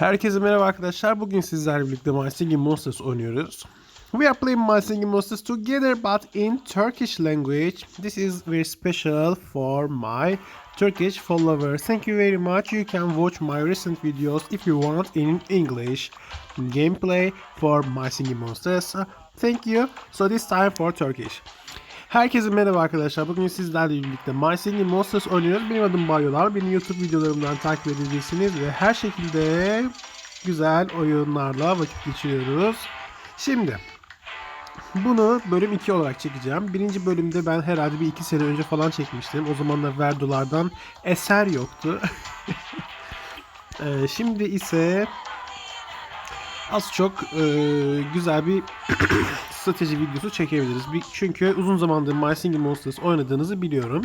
Herkese merhaba arkadaşlar. Bugün sizlerle birlikte My Singing Monsters oynuyoruz. We are playing My Singing Monsters together but in Turkish language. This is very special for my Turkish followers. Thank you very much. You can watch my recent videos if you want in English gameplay for My Singing Monsters. Thank you. So this time for Turkish. Herkese merhaba arkadaşlar. Bugün sizlerle birlikte My Singing Monsters oynuyoruz. Benim adım Baryolar. Beni YouTube videolarımdan takip edebilirsiniz ve her şekilde güzel oyunlarla vakit geçiriyoruz. Şimdi bunu bölüm 2 olarak çekeceğim. Birinci bölümde ben herhalde bir 2 sene önce falan çekmiştim. O zamanlar Verdolardan eser yoktu. Ee, şimdi ise az çok e, güzel bir strateji videosu çekebiliriz. Çünkü uzun zamandır My Singing Monsters oynadığınızı biliyorum.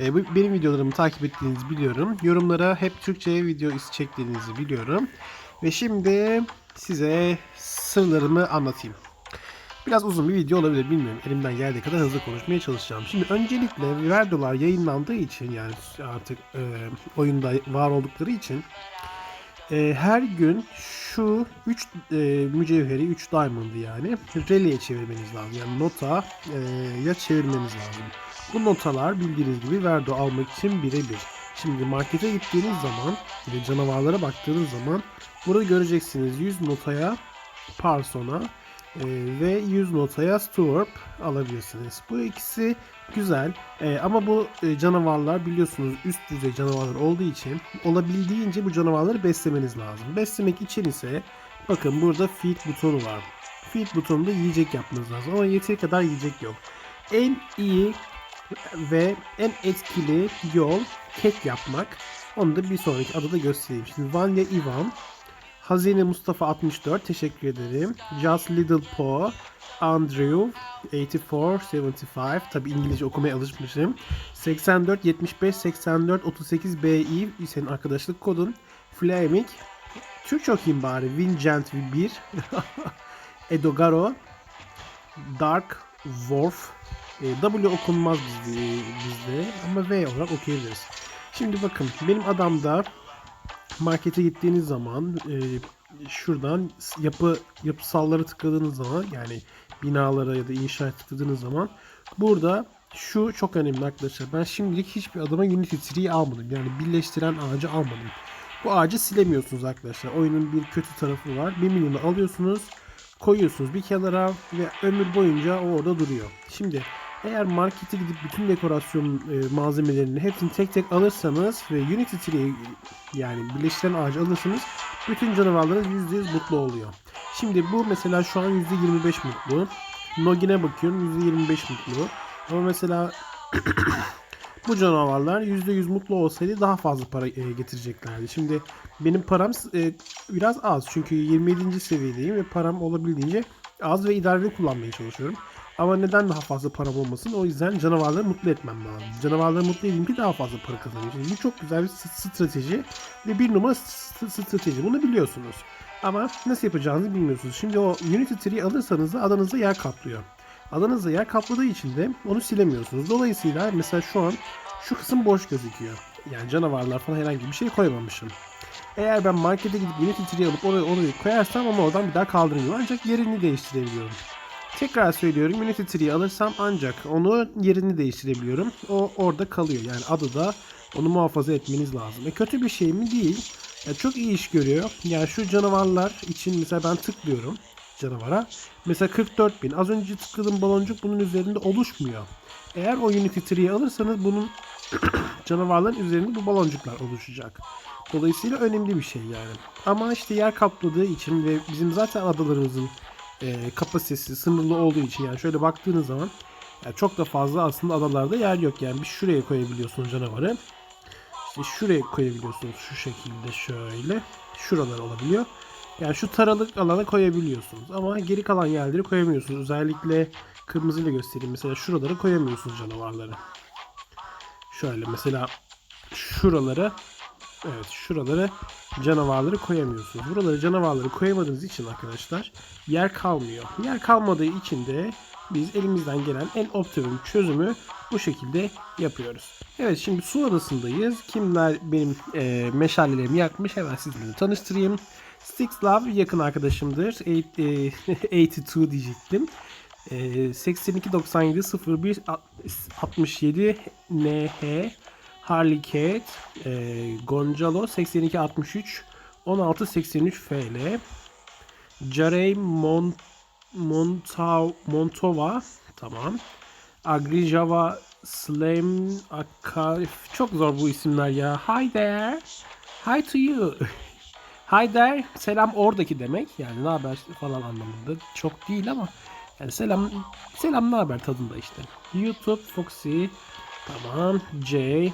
E, benim videolarımı takip ettiğinizi biliyorum. Yorumlara hep Türkçe video çektiğinizi biliyorum. Ve şimdi size sırlarımı anlatayım. Biraz uzun bir video olabilir bilmiyorum. Elimden geldiği kadar hızlı konuşmaya çalışacağım. Şimdi öncelikle Verdolar yayınlandığı için yani artık e, oyunda var oldukları için e, her gün şu 3 e, mücevheri, 3 diamond'ı yani rally'e çevirmeniz lazım. Yani nota e, ya çevirmeniz lazım. Bu notalar bildiğiniz gibi Verdo almak için birebir. Şimdi markete gittiğiniz zaman ve canavarlara baktığınız zaman burada göreceksiniz 100 notaya Parson'a e, ve 100 notaya Stewart alabilirsiniz. Bu ikisi güzel E, ama bu e, canavarlar biliyorsunuz üst düzey canavarlar olduğu için olabildiğince bu canavarları beslemeniz lazım. Beslemek için ise bakın burada feed butonu var. Feed butonunda yiyecek yapmanız lazım ama yeteri kadar yiyecek yok. En iyi ve en etkili yol kek yapmak. Onu da bir sonraki adada göstereyim. Şimdi Vanya Ivan, Hazine Mustafa 64 teşekkür ederim. Just Little Po, Andrew 84 75 tabi İngilizce okumaya alışmışım. 84 75 84 38 BI senin arkadaşlık kodun. Flaming Türkçe okuyayım bari. Vincent 1 Edogaro Dark Wolf e, W okunmaz bizde, bizde ama V olarak okuyabiliriz. Şimdi bakın benim adamda markete gittiğiniz zaman e, şuradan yapı yapısalları tıkladığınız zaman yani binalara ya da inşaat tıkladığınız zaman burada şu çok önemli arkadaşlar. Ben şimdilik hiçbir adama Unity 3'yi almadım. Yani birleştiren ağacı almadım. Bu ağacı silemiyorsunuz arkadaşlar. Oyunun bir kötü tarafı var. 1 milyonu alıyorsunuz, koyuyorsunuz bir kenara ve ömür boyunca o orada duruyor. Şimdi eğer markete gidip bütün dekorasyon e, malzemelerini hepsini tek tek alırsanız ve Unity 3'yi yani birleştiren ağacı alırsanız bütün canavarlarınız %100 mutlu oluyor. Şimdi bu mesela şu an %25 mutlu. Nogin'e bakıyorum %25 mutlu. Ama mesela bu canavarlar %100 mutlu olsaydı daha fazla para e, getireceklerdi. Şimdi benim param e, biraz az çünkü 27. seviyedeyim ve param olabildiğince az ve idareli kullanmaya çalışıyorum. Ama neden daha fazla param olmasın? O yüzden canavarları mutlu etmem lazım. Canavarları mutlu edeyim ki daha fazla para kazanayım. Şimdi bu çok güzel bir strateji ve bir numara strateji. Bunu biliyorsunuz. Ama nasıl yapacağınızı bilmiyorsunuz. Şimdi o Unity 3'yi alırsanız da adanızda yer kaplıyor. Adanızda yer kapladığı için de onu silemiyorsunuz. Dolayısıyla mesela şu an şu kısım boş gözüküyor. Yani canavarlar falan herhangi bir şey koymamışım. Eğer ben markete gidip Unity 3'yi alıp oraya, oraya koyarsam onu oradan bir daha kaldıramıyorum. Ancak yerini değiştirebiliyorum. Tekrar söylüyorum Unity 3'yi alırsam ancak onu yerini değiştirebiliyorum. O orada kalıyor. Yani adada onu muhafaza etmeniz lazım. E kötü bir şey mi? Değil. Ya çok iyi iş görüyor. Yani şu canavarlar için mesela ben tıklıyorum canavara. Mesela 44 bin. Az önce tıkladığım baloncuk bunun üzerinde oluşmuyor. Eğer o Unity 3'yi alırsanız bunun canavarların üzerinde bu baloncuklar oluşacak. Dolayısıyla önemli bir şey yani. Ama işte yer kapladığı için ve bizim zaten adalarımızın e, kapasitesi sınırlı olduğu için yani şöyle baktığınız zaman yani çok da fazla aslında adalarda yer yok. Yani bir şuraya koyabiliyorsunuz canavarı. İşte şuraya koyabiliyorsunuz şu şekilde şöyle. Şuralar olabiliyor. Yani şu taralık alana koyabiliyorsunuz. Ama geri kalan yerleri koyamıyorsunuz. Özellikle kırmızıyla göstereyim. Mesela şuralara koyamıyorsunuz canavarları. Şöyle mesela şuralara evet şuralara canavarları koyamıyorsunuz. Buralara canavarları koyamadığınız için arkadaşlar yer kalmıyor. Yer kalmadığı için de biz elimizden gelen en optimum çözümü bu şekilde yapıyoruz. Evet şimdi su adasındayız. Kimler benim e, meşalelerimi yakmış hemen sizinle tanıştırayım. Stix Love yakın arkadaşımdır. Eight- e, 82 diyecektim. E, 82 97 01 67 NH Harley Kate e, Gonzalo 82 63 16 83 FL Jarey Mon Monta Montova tamam. Agrijava Slam Akarif çok zor bu isimler ya. Hi there. Hi to you. Hi there. Selam oradaki demek. Yani ne haber falan anlamında. Çok değil ama yani selam selam ne haber tadında işte. YouTube Foxy tamam. J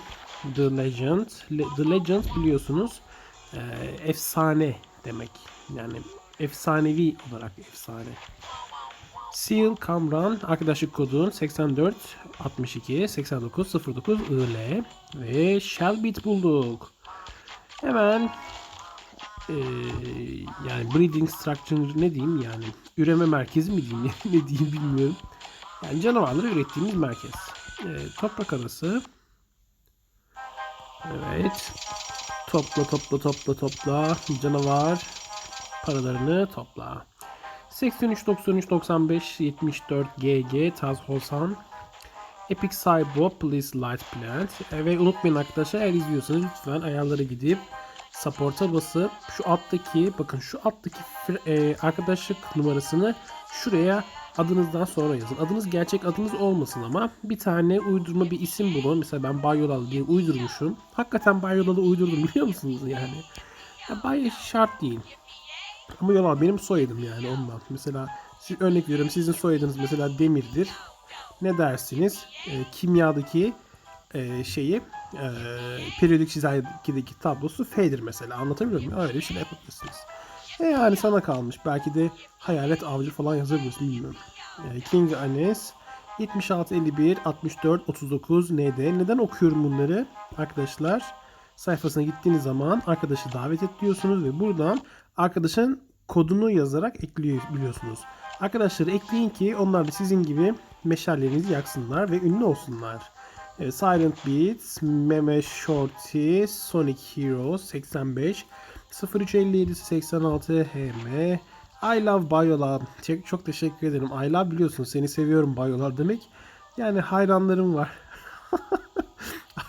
The Legend. Le- The Legend biliyorsunuz e, efsane demek. Yani efsanevi olarak efsane. Seal Kamran arkadaşlık kodun 84 62 89 09 IL ve Shellbit bulduk. Hemen eee, yani breeding structure ne diyeyim yani üreme merkezi mi diyeyim ne diyeyim bilmiyorum. Yani canavarları ürettiğimiz merkez. Eee, toprak arası. Evet. Topla topla topla topla canavar paralarını topla. 83 93 95 74 GG Taz Hosan Epic Cybo Please Light Plant E, ve unutmayın arkadaşlar eğer izliyorsanız lütfen ayarlara gidip support'a basıp şu alttaki bakın şu alttaki e, arkadaşlık numarasını şuraya adınızdan sonra yazın. Adınız gerçek adınız olmasın ama bir tane uydurma bir isim bulun. Mesela ben Bayolalı diye uydurmuşum. Hakikaten Bayolalı uydurdum biliyor musunuz yani? Ya Bay şart değil. Ama yalan benim soyadım yani ondan. Mesela siz, örnek veriyorum sizin soyadınız mesela Demir'dir. Ne dersiniz? E, kimyadaki e, şeyi e, periyodik çizelgedeki tablosu F'dir mesela. Anlatabiliyor muyum? Öyle bir şey yapabilirsiniz. E yani sana kalmış. Belki de hayalet avcı falan yazabilirsin bilmiyorum. E, King Anes 76 51 64 39 ND. Neden okuyorum bunları arkadaşlar? sayfasına gittiğiniz zaman arkadaşı davet et ve buradan arkadaşın kodunu yazarak ekliyor biliyorsunuz. Arkadaşları ekleyin ki onlar da sizin gibi meşallerinizi yaksınlar ve ünlü olsunlar. Evet, Silent Beats, Meme Shorty, Sonic Hero 85, 0357 86 HM, I love Bayola. Çok, çok teşekkür ederim. I love biliyorsun seni seviyorum Bayola demek. Yani hayranlarım var.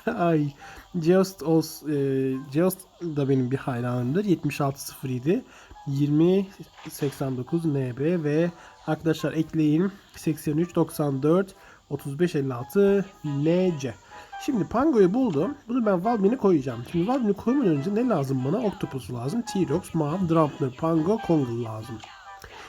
Ay. Geost, Os, e, Geost da benim bir hayranımdır. 7607 2089 NB ve arkadaşlar ekleyin 83 94 35 56 NC. Şimdi Pango'yu buldum. Bunu ben Valmin'e koyacağım. Şimdi Valmin'i koymadan önce ne lazım bana? Octopus lazım. T-Rex, Mav, Drumpler, Pango, Kongul lazım.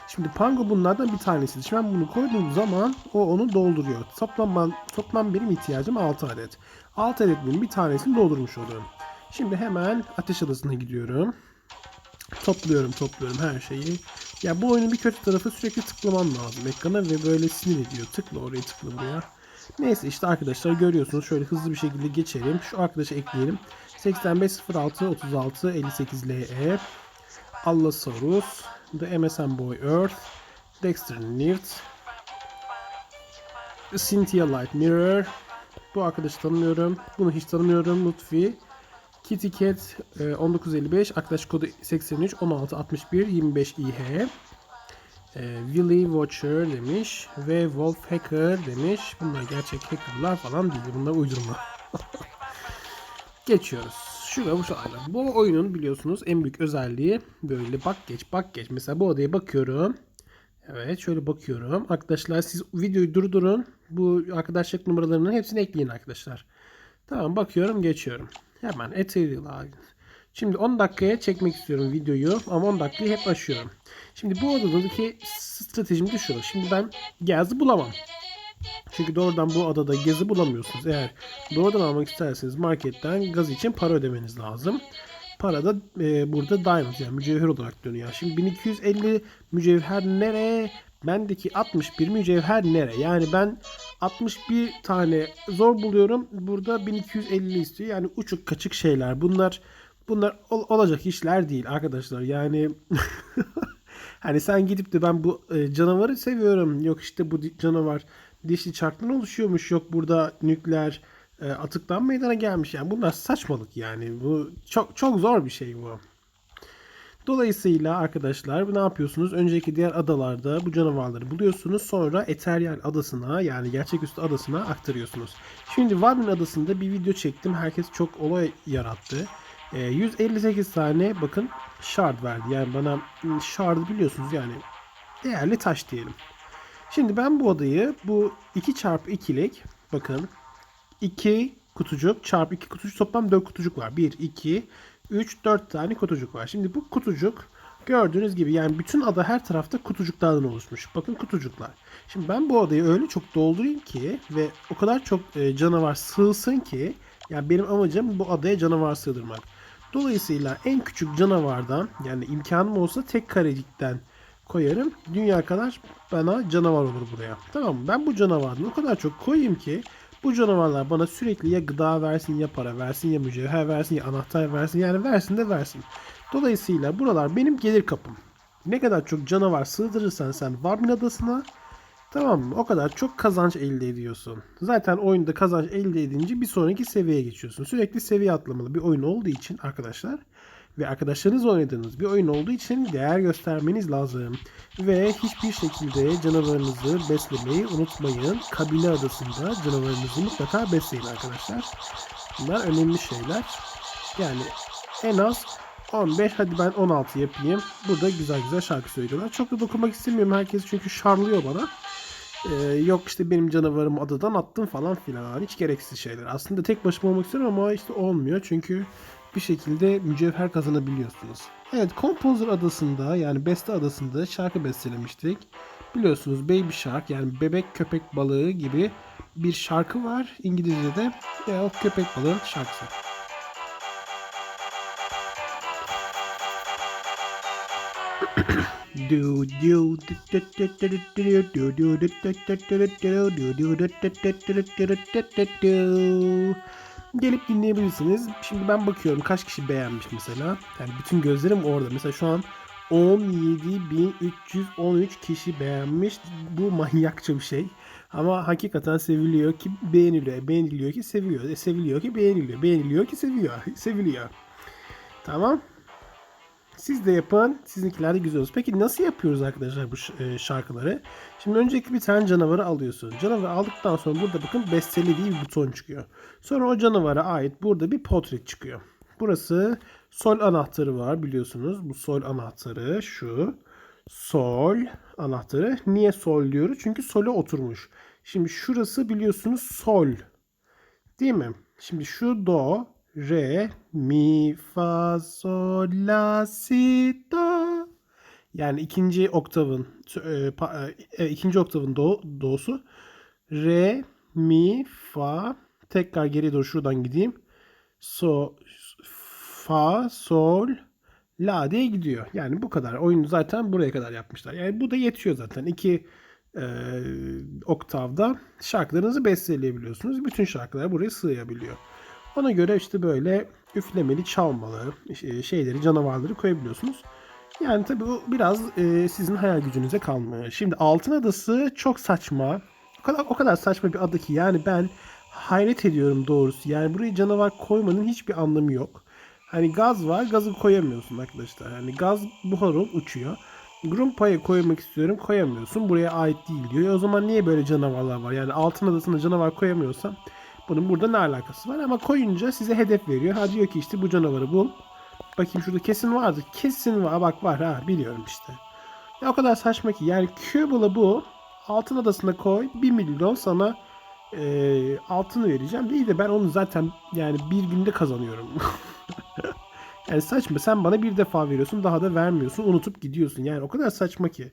Şimdi Pango bunlardan bir tanesi. Şimdi ben bunu koyduğum zaman o onu dolduruyor. Toplam, toplam benim ihtiyacım 6 adet. 6 adet bunun bir tanesini doldurmuş oluyorum. Şimdi hemen ateş adasına gidiyorum. Topluyorum topluyorum her şeyi. Ya bu oyunun bir kötü tarafı sürekli tıklaman lazım ekrana ve böyle sinir ediyor. Tıkla oraya tıkla buraya. Neyse işte arkadaşlar görüyorsunuz. Şöyle hızlı bir şekilde geçelim. Şu arkadaşı ekleyelim. 85 06 36 58 LE Allosaurus The MSN Boy Earth Dexter Nirt Cynthia Light Mirror Bu arkadaşı tanımıyorum. Bunu hiç tanımıyorum. Lutfi Kitty Cat e, 1955 arkadaş kodu 83 16 61 25 IH e, Willy Watcher demiş ve Wolf Hacker demiş. Bunlar gerçek hackerlar falan değil. Bunlar uydurma. Geçiyoruz. Şurada bu şöyle. Bu oyunun biliyorsunuz en büyük özelliği böyle bak geç bak geç. Mesela bu odaya bakıyorum. Evet şöyle bakıyorum. Arkadaşlar siz videoyu durdurun. Bu arkadaşlık numaralarının hepsini ekleyin arkadaşlar. Tamam bakıyorum geçiyorum. Hemen Ethereal Şimdi 10 dakikaya çekmek istiyorum videoyu ama 10 dakikayı hep aşıyorum. Şimdi bu adadaki stratejim de şu. Şimdi ben gazı bulamam. Çünkü doğrudan bu adada gazı bulamıyorsunuz. Eğer doğrudan almak isterseniz marketten gaz için para ödemeniz lazım. Para da e, burada diamond yani mücevher olarak dönüyor. Şimdi 1250 mücevher nereye? Bendeki 61 mücevher nere? Yani ben 61 tane zor buluyorum. Burada 1250 istiyor. Yani uçuk kaçık şeyler. Bunlar bunlar ol- olacak işler değil arkadaşlar. Yani Hani sen gidip de ben bu e, canavarı seviyorum. Yok işte bu canavar dişli çarktan oluşuyormuş. Yok burada nükleer e, atıktan meydana gelmiş. Yani bunlar saçmalık yani. Bu çok çok zor bir şey bu. Dolayısıyla arkadaşlar ne yapıyorsunuz? Önceki diğer adalarda bu canavarları buluyorsunuz. Sonra Ethereal adasına yani gerçeküstü adasına aktarıyorsunuz. Şimdi Warmin adasında bir video çektim. Herkes çok olay yarattı. Ee, 158 tane bakın shard verdi. Yani bana shard biliyorsunuz yani değerli taş diyelim. Şimdi ben bu adayı bu 2 çarpı 2'lik bakın 2 kutucuk çarpı 2 kutucuk toplam 4 kutucuk var. 1, 2, 3, 4 tane kutucuk var. Şimdi bu kutucuk gördüğünüz gibi yani bütün ada her tarafta kutucuklardan oluşmuş. Bakın kutucuklar. Şimdi ben bu adayı öyle çok doldurayım ki ve o kadar çok e, canavar sığsın ki yani benim amacım bu adaya canavar sığdırmak. Dolayısıyla en küçük canavardan yani imkanım olsa tek karecikten koyarım. Dünya kadar bana canavar olur buraya. Tamam? Ben bu canavardan o kadar çok koyayım ki bu canavarlar bana sürekli ya gıda versin ya para versin ya mücevher versin ya anahtar versin yani versin de versin. Dolayısıyla buralar benim gelir kapım. Ne kadar çok canavar sığdırırsan sen Warmin adasına tamam mı? O kadar çok kazanç elde ediyorsun. Zaten oyunda kazanç elde edince bir sonraki seviyeye geçiyorsun. Sürekli seviye atlamalı bir oyun olduğu için arkadaşlar ve arkadaşlarınızla oynadığınız bir oyun olduğu için değer göstermeniz lazım. Ve hiçbir şekilde canavarınızı beslemeyi unutmayın. Kabile adasında canavarınızı mutlaka besleyin arkadaşlar. Bunlar önemli şeyler. Yani en az 15 hadi ben 16 yapayım. Burada güzel güzel şarkı söylüyorlar. Çok da dokunmak istemiyorum herkes çünkü şarlıyor bana. Ee, yok işte benim canavarımı adadan attım falan filan. Hiç gereksiz şeyler. Aslında tek başıma olmak istiyorum ama işte olmuyor. Çünkü bir şekilde mücevher kazanabiliyorsunuz. Evet Composer adasında yani Beste adasında şarkı bestelemiştik. Biliyorsunuz Baby Shark yani bebek köpek balığı gibi bir şarkı var İngilizce'de. Ya o köpek balığın şarkısı. Gelip dinleyebilirsiniz. Şimdi ben bakıyorum kaç kişi beğenmiş mesela. Yani bütün gözlerim orada. Mesela şu an 17.313 kişi beğenmiş. Bu manyakça bir şey. Ama hakikaten seviliyor ki beğeniliyor. Beğeniliyor ki seviyor. E, seviliyor ki beğeniliyor. Beğeniliyor ki seviyor. Seviliyor. Tamam. Siz de yapın. Sizinkiler de güzel olsun. Peki nasıl yapıyoruz arkadaşlar bu e, şarkıları? Şimdi öncelikle bir tane canavarı alıyorsun. Canavarı aldıktan sonra burada bakın besteli diye bir buton çıkıyor. Sonra o canavara ait burada bir portrait çıkıyor. Burası sol anahtarı var biliyorsunuz. Bu sol anahtarı şu. Sol anahtarı. Niye sol diyoruz? Çünkü sole oturmuş. Şimdi şurası biliyorsunuz sol. Değil mi? Şimdi şu do, re, mi, fa, sol, la, si, do. Yani ikinci oktavın e, pa- e, ikinci oktavın do, do'su re, mi, fa tekrar geriye doğru şuradan gideyim. So, fa, sol, la diye gidiyor. Yani bu kadar. Oyunu zaten buraya kadar yapmışlar. Yani bu da yetiyor zaten. İki e, oktavda şarkılarınızı besteleyebiliyorsunuz. Bütün şarkılar buraya sığabiliyor. Ona göre işte böyle üflemeli, çalmalı e, şeyleri, canavarları koyabiliyorsunuz. Yani tabii bu biraz e, sizin hayal gücünüze kalmıyor. Şimdi Altın Adası çok saçma. O kadar o kadar saçma bir ada ki yani ben hayret ediyorum doğrusu. Yani buraya canavar koymanın hiçbir anlamı yok. Hani gaz var, gazı koyamıyorsun arkadaşlar. Yani gaz buhar olup uçuyor. Grumpa'ya koymak istiyorum, koyamıyorsun. Buraya ait değil diyor. E o zaman niye böyle canavarlar var? Yani Altın Adası'nda canavar koyamıyorsam bunun burada ne alakası var? Ama koyunca size hedef veriyor. Ha diyor ki işte bu canavarı bul. Bakayım şurada kesin vardı. Kesin var. Bak var ha biliyorum işte. Ya o kadar saçma ki. Yani Cubal'a bu altın adasına koy. 1 milyon sana e, altını vereceğim. Değil de ben onu zaten yani bir günde kazanıyorum. yani saçma. Sen bana bir defa veriyorsun. Daha da vermiyorsun. Unutup gidiyorsun. Yani o kadar saçma ki.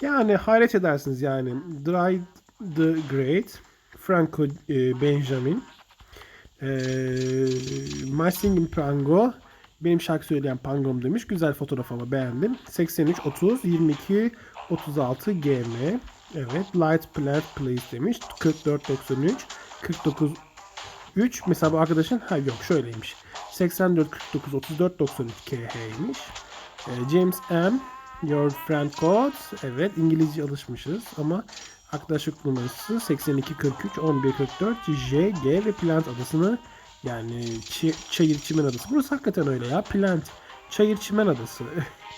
Yani hayret edersiniz yani. Dry the Great. Franco e, Benjamin. E, My Singing Pango. Benim şarkı söyleyen Pangom demiş. Güzel fotoğraf ama beğendim. 83 30 22 36 GM. Evet. Light Plant Please demiş. 44 93 49 3 mesela bu arkadaşın ha yok şöyleymiş. 84 49 34 93 KH'ymiş. Ee, James M Your friend code. Evet İngilizce alışmışız ama arkadaşlık numarası 8243 1144 J, G ve Plant adasını yani Çayır Çimen Adası. Burası hakikaten öyle ya. Plant. Çayır Çimen Adası.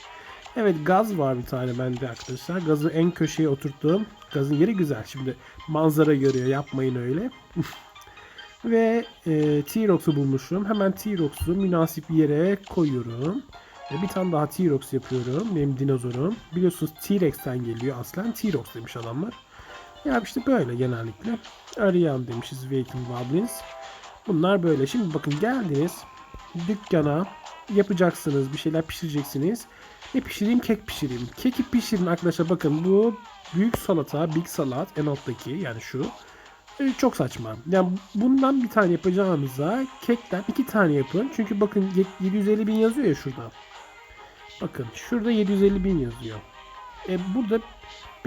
evet gaz var bir tane bende arkadaşlar. Gazı en köşeye oturttuğum. Gazın yeri güzel. Şimdi manzara görüyor. Yapmayın öyle. Ve e, T-Rox'u bulmuşum. Hemen T-Rox'u münasip yere koyuyorum. Ve bir tane daha T-Rox yapıyorum. Benim dinozorum. Biliyorsunuz T-Rex'ten geliyor aslen. T-Rox demiş adamlar. Ya işte böyle genellikle. Arayan demişiz Waking Goblins. Bunlar böyle. Şimdi bakın geldiniz dükkana yapacaksınız. Bir şeyler pişireceksiniz. Ne pişireyim? Kek pişireyim. Keki pişirin arkadaşlar. Bakın bu büyük salata, big salat en alttaki yani şu. E, Çok saçma. Yani bundan bir tane yapacağınıza kekten iki tane yapın. Çünkü bakın ye- 750 bin yazıyor ya şurada. Bakın şurada 750 bin yazıyor. E burada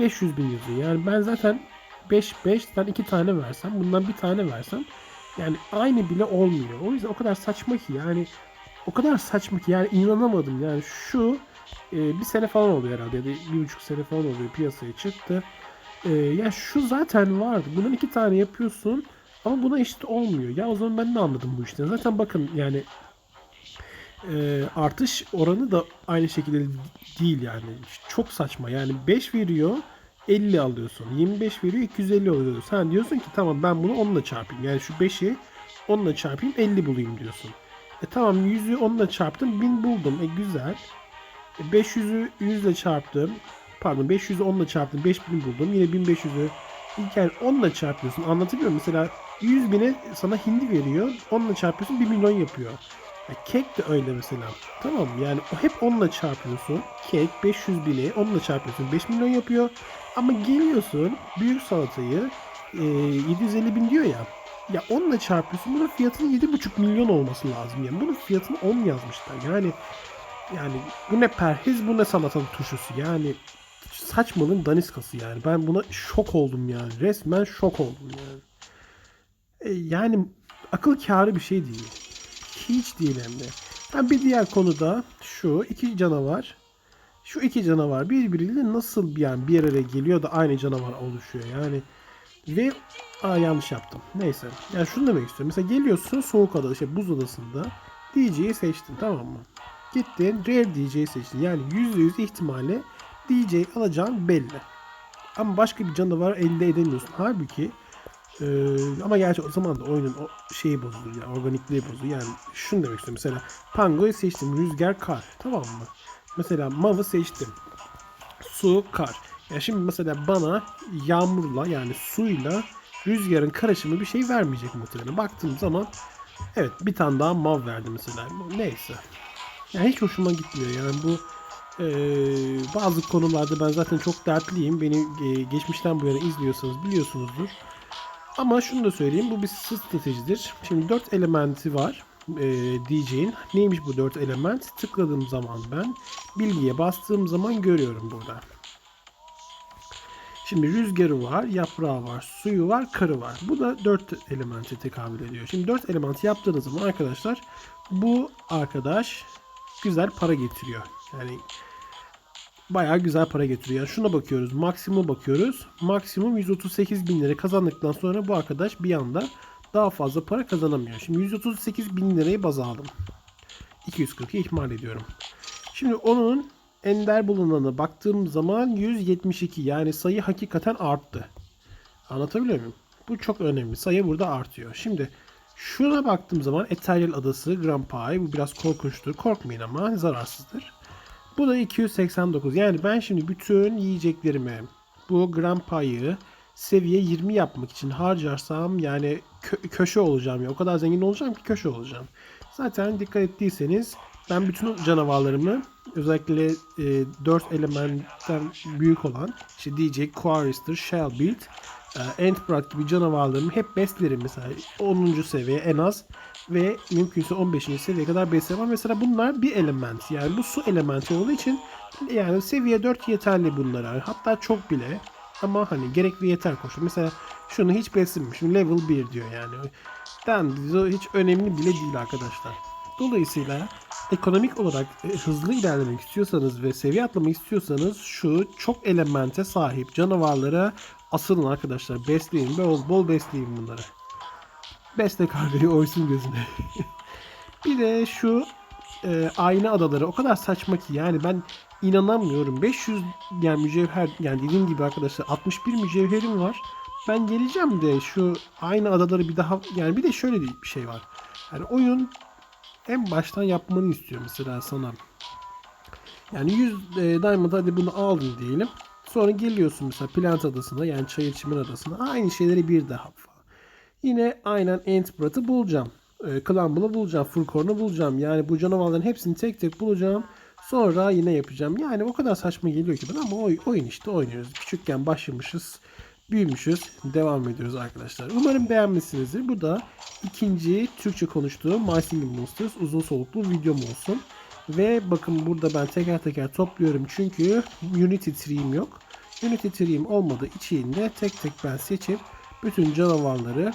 500 bin yazıyor. Yani ben zaten 5 5'ten iki tane versem bundan bir tane versem yani aynı bile olmuyor. O yüzden o kadar saçma ki yani o kadar saçma ki yani inanamadım. Yani şu e, bir sene falan oluyor herhalde ya da bir buçuk sene falan oluyor piyasaya çıktı. E, ya şu zaten vardı. Bundan iki tane yapıyorsun ama buna eşit olmuyor. Ya o zaman ben ne anladım bu işten? Zaten bakın yani e, artış oranı da aynı şekilde değil yani. Çok saçma. Yani 5 veriyor 50 alıyorsun. 25 veriyor 250 alıyorsun. Sen diyorsun ki tamam ben bunu 10'la çarpayım. Yani şu 5'i 10'la çarpayım 50 bulayım diyorsun. E tamam 100'ü 10'la çarptım 1000 buldum. E güzel. E 500'ü 100 ile çarptım. Pardon 500'ü 10'la çarptım 5000 buldum. Yine 1500'ü ilk yani 10'la çarpıyorsun. Anlatabiliyor muyum? Mesela 100 bine sana hindi veriyor. 10'la çarpıyorsun 1 milyon yapıyor. Ya kek de öyle mesela. Tamam yani hep 10'la çarpıyorsun. Kek 500 bini 10'la çarpıyorsun 5 milyon yapıyor. Ama geliyorsun büyük salatayı e, 750 bin diyor ya. Ya 10'la çarpıyorsun bunun fiyatının 7,5 milyon olması lazım. Yani bunun fiyatını 10 yazmışlar. Yani yani bu ne perhiz bu ne salatanın turşusu. Yani saçmalığın daniskası yani. Ben buna şok oldum yani. Resmen şok oldum yani. E, yani akıl kârı bir şey değil. Hiç değil hem de. Bir diğer konuda şu iki canavar. Şu iki canavar birbiriyle nasıl bir yani bir araya geliyor da aynı canavar oluşuyor yani. Ve aa yanlış yaptım. Neyse. Yani şunu demek istiyorum. Mesela geliyorsun soğuk adada şey buz adasında DJ'yi seçtin tamam mı? Gittin rare DJ'yi seçtin. Yani %100 ihtimalle DJ alacağın belli. Ama başka bir canavar elde edemiyorsun. Halbuki ee, ama gerçi o zaman da oyunun o şeyi bozulur yani organikliği bozulur. Yani şunu demek istiyorum. Mesela Pango'yu seçtim. Rüzgar, kar. Tamam mı? Mesela Mav'ı seçtim. Su, kar. Ya şimdi mesela bana yağmurla yani suyla rüzgarın karışımı bir şey vermeyecek muhtemelen. Baktığım zaman evet bir tane daha Mav verdi mesela. Neyse. Yani hiç hoşuma gitmiyor. Yani bu ee, bazı konularda ben zaten çok dertliyim. Beni e, geçmişten bu yana izliyorsanız biliyorsunuzdur. Ama şunu da söyleyeyim bu bir stratejidir. Şimdi 4 elementi var e. Neymiş bu 4 element? Tıkladığım zaman ben bilgiye bastığım zaman görüyorum burada. Şimdi rüzgarı var, yaprağı var, suyu var, karı var. Bu da 4 elementi tekabül ediyor. Şimdi 4 elementi yaptığınız zaman arkadaşlar bu arkadaş güzel para getiriyor. Yani bayağı güzel para getiriyor. Yani şuna bakıyoruz. Maksimum bakıyoruz. Maksimum 138 bin lira kazandıktan sonra bu arkadaş bir anda daha fazla para kazanamıyor. Şimdi 138 bin lirayı baz aldım. 240'ı ihmal ediyorum. Şimdi onun ender bulunanına baktığım zaman 172 yani sayı hakikaten arttı. Anlatabiliyor muyum? Bu çok önemli. Sayı burada artıyor. Şimdi şuna baktığım zaman Ethereal adası Grand Pie. Bu biraz korkunçtur. Korkmayın ama zararsızdır. Bu da 289. Yani ben şimdi bütün yiyeceklerimi bu Grand Pie'ı seviye 20 yapmak için harcarsam yani kö- köşe olacağım ya. O kadar zengin olacağım ki köşe olacağım. Zaten dikkat ettiyseniz ben bütün canavarlarımı özellikle e, 4 elementten büyük olan işte DJ, Quarryster, Shellbuild, e, Entbrat gibi canavarlarımı hep beslerim mesela 10. seviye en az ve mümkünse 15. seviyeye kadar beslemem. Mesela bunlar bir element yani bu su elementi olduğu için yani seviye 4 yeterli bunlara. Hatta çok bile ama hani gerekli yeter koşul. Mesela şunu hiç beslememişim. Level 1 diyor yani. Ben hiç önemli bile değil arkadaşlar. Dolayısıyla ekonomik olarak e, hızlı ilerlemek istiyorsanız ve seviye atlamak istiyorsanız şu çok elemente sahip canavarlara asılın arkadaşlar. Besleyin, bol bol besleyin bunları. Besle kargayı oysun gözüne. bir de şu e, ayna adaları o kadar saçma ki yani ben inanamıyorum. 500 yani mücevher yani dediğim gibi arkadaşlar 61 mücevherim var. Ben geleceğim de şu aynı adaları bir daha yani bir de şöyle bir şey var. Yani oyun en baştan yapmanı istiyor mesela sana. Yani 100 e, diamond hadi bunu aldın diyelim. Sonra geliyorsun mesela plant adasına yani çayır çimen adasına aynı şeyleri bir daha. Yine aynen Entbrat'ı bulacağım. E, Clumble'ı bulacağım. Furkorn'u bulacağım. Yani bu canavarların hepsini tek tek bulacağım. Sonra yine yapacağım. Yani o kadar saçma geliyor ki bana ama oy, oyun işte oynuyoruz. Küçükken başlamışız. Büyümüşüz. Devam ediyoruz arkadaşlar. Umarım beğenmişsinizdir. Bu da ikinci Türkçe konuştuğum My Singing Monsters uzun soluklu videom olsun. Ve bakın burada ben teker teker topluyorum çünkü Unity tree'im yok. Unity tree'im olmadığı için de tek tek ben seçip bütün canavarları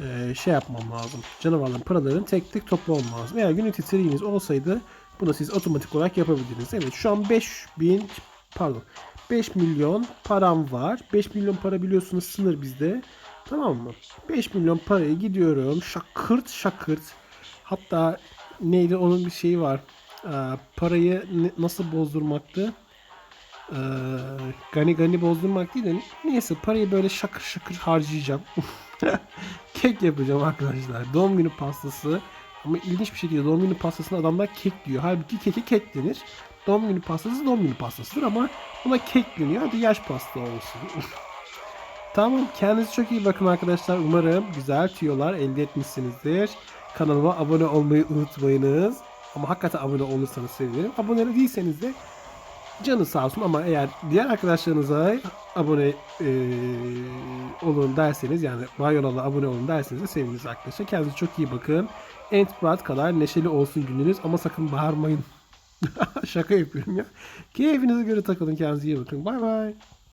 eee, şey yapmam lazım. Canavarların paralarını tek tek toplamam lazım. Eğer Unity tree'iniz olsaydı bunu siz otomatik olarak yapabilirdiniz. Evet şu an 5000 pardon 5 milyon param var. 5 milyon para biliyorsunuz sınır bizde. Tamam mı? 5 milyon parayı gidiyorum şakırt şakırt. Hatta neydi onun bir şeyi var. Ee, parayı nasıl bozdurmaktı? Ee, gani gani bozdurmak değil de neyse parayı böyle şakır şakır harcayacağım. kek yapacağım arkadaşlar. Doğum günü pastası. Ama ilginç bir şekilde doğum günü pastasına adamlar kek diyor. Halbuki keke kek denir. Doğum günü pastası doğum günü pastasıdır ama buna kek deniyor. Hadi yaş pasta olsun. tamam kendinize çok iyi bakın arkadaşlar. Umarım güzel tüyolar elde etmişsinizdir. Kanalıma abone olmayı unutmayınız. Ama hakikaten abone olursanız sevinirim. Abone değilseniz de canı sağ olsun ama eğer diğer arkadaşlarınıza abone eee, olun derseniz yani Bayolalı abone olun derseniz de seviniriz arkadaşlar. Kendinize çok iyi bakın. Entbrat kadar neşeli olsun gününüz ama sakın bağırmayın. Şaka yapıyorum ya. Keyfinize göre takılın. Kendinize iyi bakın. Bay bay.